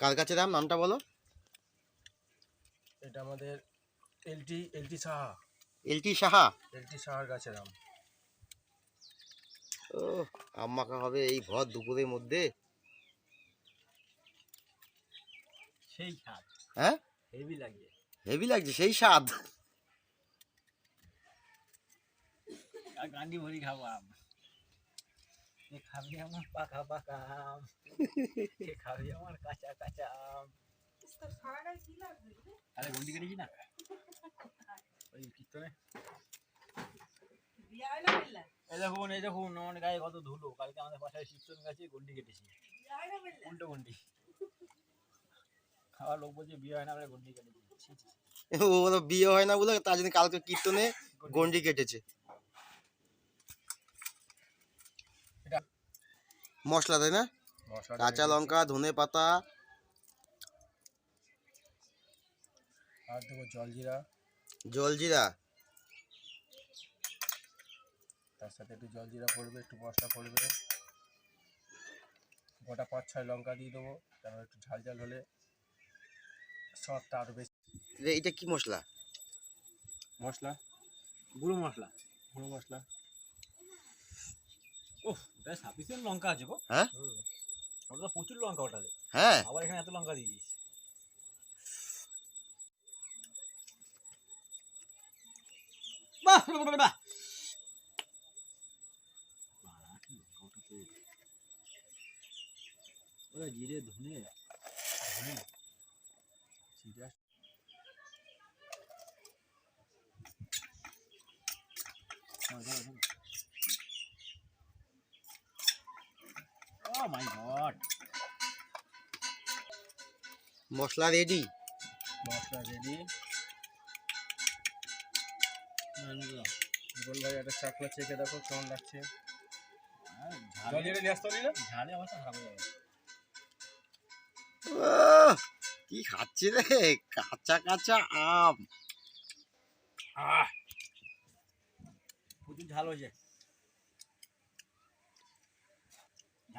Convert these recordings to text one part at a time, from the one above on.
কার কাছে দাম? নামটা বলো। এটা আমাদের LT LT Saha. LT Saha? LT সাহার গাছের আম। ও আম মাখা হবে এই ভর দুপুরের মধ্যে। সেই স্বাদ। হ্যাঁ? হেভি লাগে। হেভি লাগছে সেই স্বাদ। আর গান্ডি ভরি খাব আম। এ খাবি আমার পাকা পাকা আম? খাবি আমার কাঁচা কাঁচা আম? আরে গন্ডি কেটেছি না? ওই কীর্তনে এই দেখুন এই দেখুন আমার গায়ে কত ধুলো। কালকে আমাদের বাসায় কীর্তন গাছে গন্ডি কেটেছি। উল্টো গন্ডি। খাওয়ার লোক বলছে বিয়ে হয় না বলে গন্ডি কেটেছি। ও বলো বিয়ে হয় না বলে তার জন্য কালকে কীর্তনে গন্ডি কেটেছে। মশলা তাই না? কাঁচা লঙ্কা ধনে পাতা। আর দেবো জলজিরা জলজিরা তার সাথে একটু জলজিরা পড়বে একটু মশলা পড়বে গোটা পাঁচ ছয় লঙ্কা দিয়ে দেবো তারপর একটু ঝাল ঝাল হলে সবটা আরও বেশি। এটা কি মশলা? মশলা? গুঁড়ো মশলা। গুঁড়ো মশলা। ওটা সাফিসিয়েন্ট লঙ্কা আছে গো। হ্যাঁ? ওটা প্রচুর লঙ্কা ওটাতে। হ্যাঁ? আবার এখানে এত লঙ্কা দিয়েছিস বাহ বাহ, বাহ। ওরা জিরে ধনে ধনে। জিরা ও মাই গড মশলা রেডি মশলা রেডি গোল ভাই একটা চাকলা চেখে দেখো কেমন লাগছে। ঝালে অবস্থা খারাপ হয়ে যাবে। কি খাচ্ছি রে? কাঁচা কাঁচা আম। আহ। প্রচুর ঝাল হয়েছে।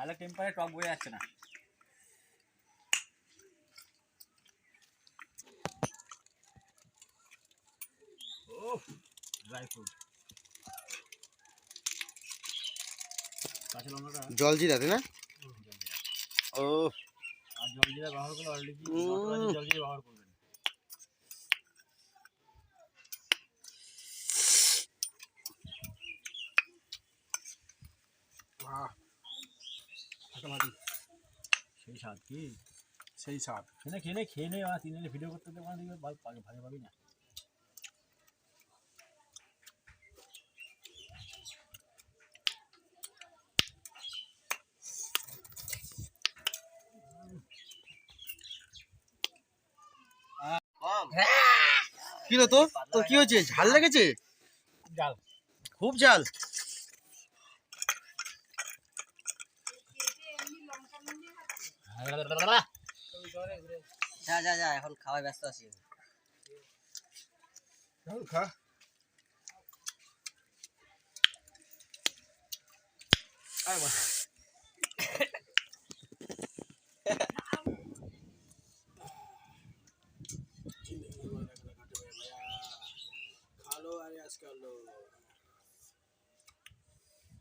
ঝালের টেম্পারে টক বয়ে যাচ্ছে না। ও ড্রাই ফ্রুট লঙ্কাটা জলজিরা তাই না? ও আর জলজিরা ব্যবহার করলে অলরেডি উম। জলজিরা ব্যবহার করবেন ফাটাফাটি সেই স্বাদ কি? সেই স্বাদ। খেয়ে নে, খেয়ে নে খেয়ে নে আর তিন ভিডিও করতে করতে মানে ভালো ভালো পাবি না। কি রে তো তোর কি হয়েছে? ঝাল লেগেছে? জাল। খুব ঝাল। যা যা যা এখন খাওয়ায় ব্যস্ত আছি।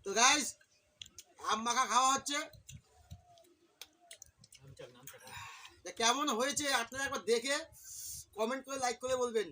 তো গাইস আম মাখা খাওয়া হচ্ছে। কেমন হয়েছে? আপনারা একবার দেখে কমেন্ট করে লাইক করে বলবেন।